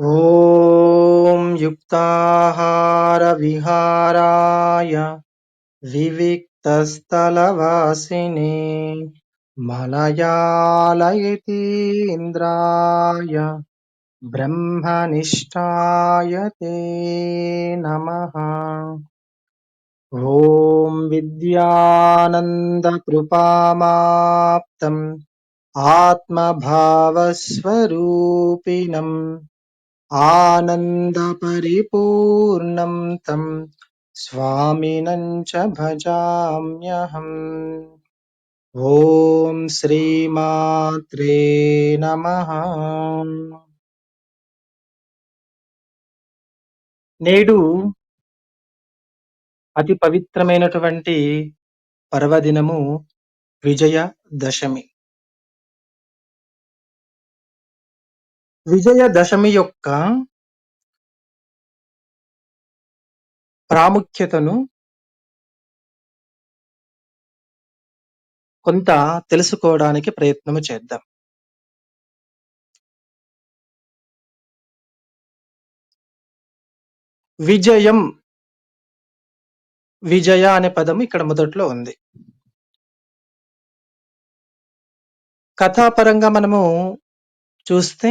ॐ युक्ताहारविहाराय विविक्तस्थलवासिने मलयालयतीन्द्राय ब्रह्मनिष्ठाय ते नमः। ॐ विद्यानन्दकृपामाप्तम् आत्मभावस्वरूपिणम् आनन्दपरिपूर्णं तं स्वामिनं च भजाम्यहम् ॐ శ్రీమాత్రే నమ నేడు అతి పవిత్రమైనటువంటి పర్వదినము విజయ దశమి విజయ దశమి యొక్క ప్రాముఖ్యతను కొంత తెలుసుకోవడానికి ప్రయత్నము చేద్దాం. విజయం విజయ అనే పదం ఇక్కడ మొదట్లో ఉంది. కథాపరంగా మనము చూస్తే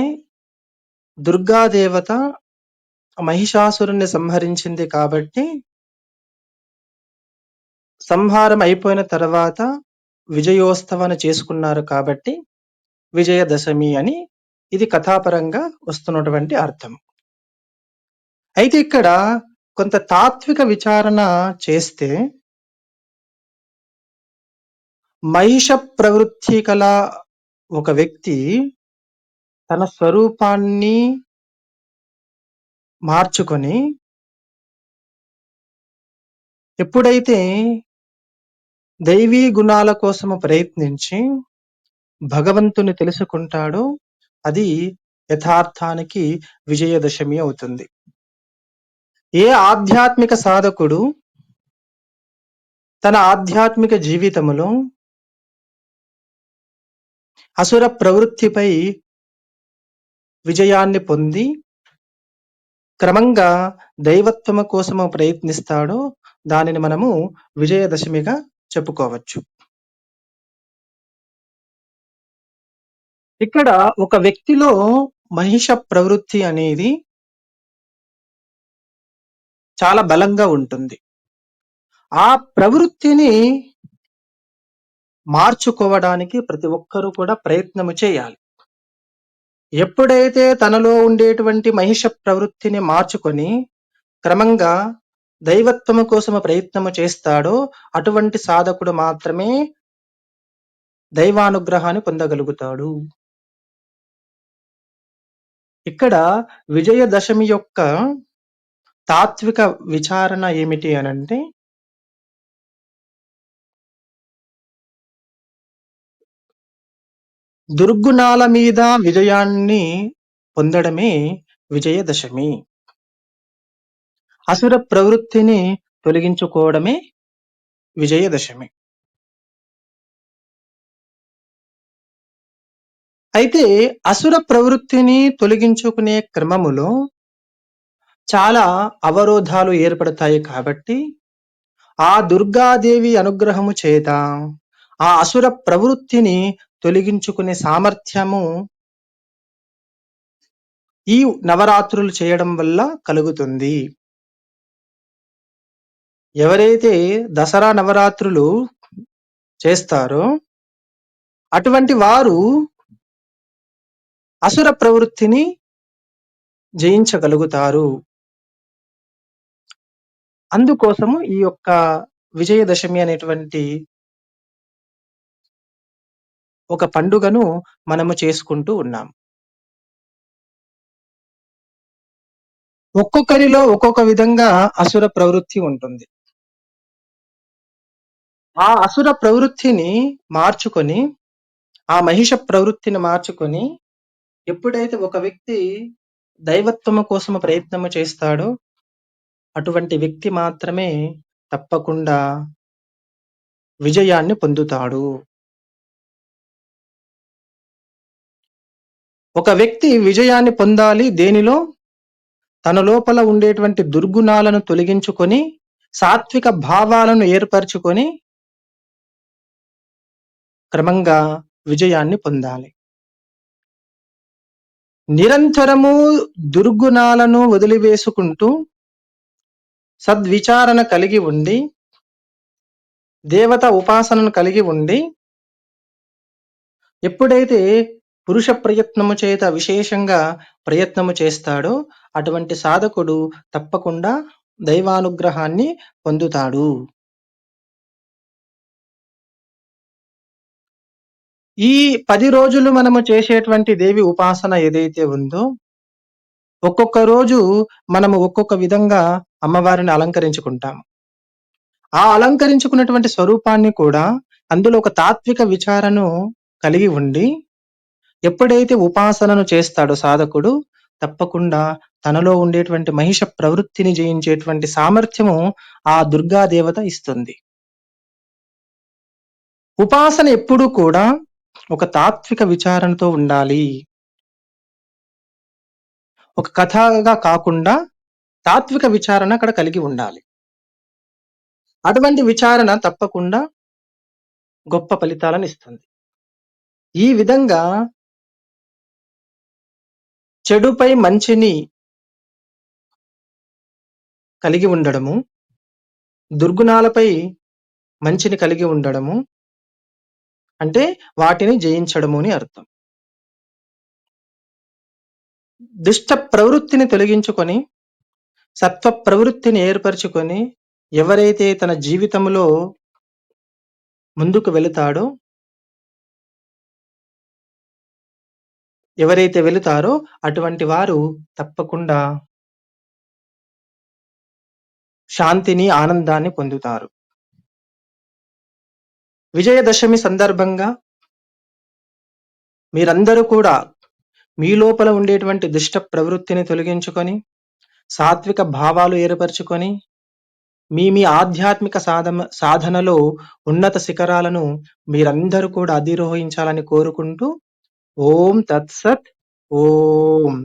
దుర్గాదేవత మహిషాసురుణ్ణి సంహరించింది కాబట్టి సంహారం అయిపోయిన తర్వాత విజయోత్సవాన్ని చేసుకున్నారు కాబట్టి విజయదశమి అని ఇది కథాపరంగా వస్తున్నటువంటి అర్థం. అయితే ఇక్కడ కొంత తాత్విక విచారణ చేస్తే మహిష ప్రవృత్తి కల ఒక వ్యక్తి తన స్వరూపాన్ని మార్చుకొని ఎప్పుడైతే దైవీ గుణాల కోసము ప్రయత్నించి భగవంతుని తెలుసుకుంటాడో అది యథార్థానికి విజయదశమి అవుతుంది. ఏ ఆధ్యాత్మిక సాధకుడు తన ఆధ్యాత్మిక జీవితములో అసుర ప్రవృత్తిపై విజయాన్ని పొంది క్రమంగా దైవత్వము కోసము ప్రయత్నిస్తాడో దానిని మనము విజయదశమిగా చెప్పుకోవచ్చు. ఇక్కడ ఒక వ్యక్తిలో మహిష ప్రవృత్తి అనేది చాలా బలంగా ఉంటుంది. ఆ ప్రవృత్తిని మార్చుకోవడానికి ప్రతి ఒక్కరూ కూడా ప్రయత్నము చేయాలి. ఎప్పుడైతే తనలో ఉండేటువంటి మహిష ప్రవృత్తిని మార్చుకొని క్రమంగా దైవత్వము కోసము ప్రయత్నము చేస్తాడో అటువంటి సాధకుడు మాత్రమే దైవానుగ్రహాన్ని పొందగలుగుతాడు. ఇక్కడ విజయదశమి యొక్క తాత్విక విచారణ ఏమిటి అనంటే దుర్గుణాల మీద విజయాన్ని పొందడమే విజయదశమి. అసుర ప్రవృత్తిని తొలగించుకోవడమే విజయదశమి. అయితే అసుర ప్రవృత్తిని తొలగించుకునే క్రమములో చాలా అవరోధాలు ఏర్పడతాయి కాబట్టి ఆ దుర్గాదేవి అనుగ్రహము చేత ఆ అసుర ప్రవృత్తిని తొలగించుకునే సామర్థ్యము ఈ నవరాత్రులు చేయడం వల్ల కలుగుతుంది. ఎవరైతే దసరా నవరాత్రులు చేస్తారో అటువంటి వారు అసుర ప్రవృత్తిని జయించగలుగుతారు. అందుకోసము ఈ యొక్క విజయదశమి అనేటువంటి ఒక పండుగను మనము చేసుకుంటూ ఉన్నాం. ఒక్కొక్కరిలో ఒక్కొక్క విధంగా అసుర ప్రవృత్తి ఉంటుంది. ఆ అసుర ప్రవృత్తిని మార్చుకొని ఆ మహిష ప్రవృత్తిని మార్చుకొని ఎప్పుడైతే ఒక వ్యక్తి దైవత్వము కోసము ప్రయత్నము చేస్తాడో అటువంటి వ్యక్తి మాత్రమే తప్పకుండా విజయాన్ని పొందుతాడు. ఒక వ్యక్తి విజయాన్ని పొందాలి దేనిలో? తన లోపల ఉండేటువంటి దుర్గుణాలను తొలగించుకొని సాత్విక భావాలను ఏర్పరచుకొని క్రమంగా విజయాన్ని పొందాలి. నిరంతరము దుర్గుణాలను వదిలివేసుకుంటూ సద్విచారణ కలిగి ఉండి దేవత ఉపాసనను కలిగి ఉండి ఎప్పుడైతే పురుష ప్రయత్నము చేత విశేషంగా ప్రయత్నము చేస్తాడో అటువంటి సాధకుడు తప్పకుండా దైవానుగ్రహాన్ని పొందుతాడు. ఈ పది రోజులు మనము చేసేటువంటి దేవి ఉపాసన ఏదైతే ఉందో ఒక్కొక్క రోజు మనము ఒక్కొక్క విధంగా అమ్మవారిని అలంకరించుకుంటాం ఆ అలంకరించుకున్నటువంటి స్వరూపాన్ని కూడా అందులో ఒక తాత్విక విచారను కలిగి ఉండి ఎప్పుడైతే ఉపాసనను చేస్తాడో సాధకుడు తప్పకుండా తనలో ఉండేటువంటి మహిష ప్రవృత్తిని జయించేటువంటి సామర్థ్యము ఆ దుర్గాదేవత ఇస్తుంది. ఉపాసన ఎప్పుడూ కూడా ఒక తాత్విక విచారణతో ఉండాలి. ఒక కథగా కాకుండా తాత్విక విచారణ అక్కడ కలిగి ఉండాలి. అటువంటి విచారణ తప్పకుండా గొప్ప ఫలితాలను ఇస్తుంది. ఈ విధంగా చెడుపై మంచిని కలిగి ఉండడము దుర్గుణాలపై మంచిని కలిగి ఉండడము అంటే వాటిని జయించడము అని అర్థం. దుష్ట ప్రవృత్తిని తొలగించుకొని సత్వ ప్రవృత్తిని ఏర్పరచుకొని ఎవరైతే తన జీవితంలో ముందుకు వెళుతాడో ఎవరైతే వెళుతారో అటువంటి వారు తప్పకుండా శాంతిని ఆనందాన్ని పొందుతారు. విజయదశమి సందర్భంగా మీరందరూ కూడా మీ లోపల ఉండేటువంటి దుష్ట ప్రవృత్తిని తొలగించుకొని సాత్విక భావాలు ఏర్పరచుకొని మీ మీ ఆధ్యాత్మిక సాధన సాధనలో ఉన్నత శిఖరాలను మీరందరూ కూడా అధిరోహించాలని కోరుకుంటూ ఓం తత్సత్ ఓం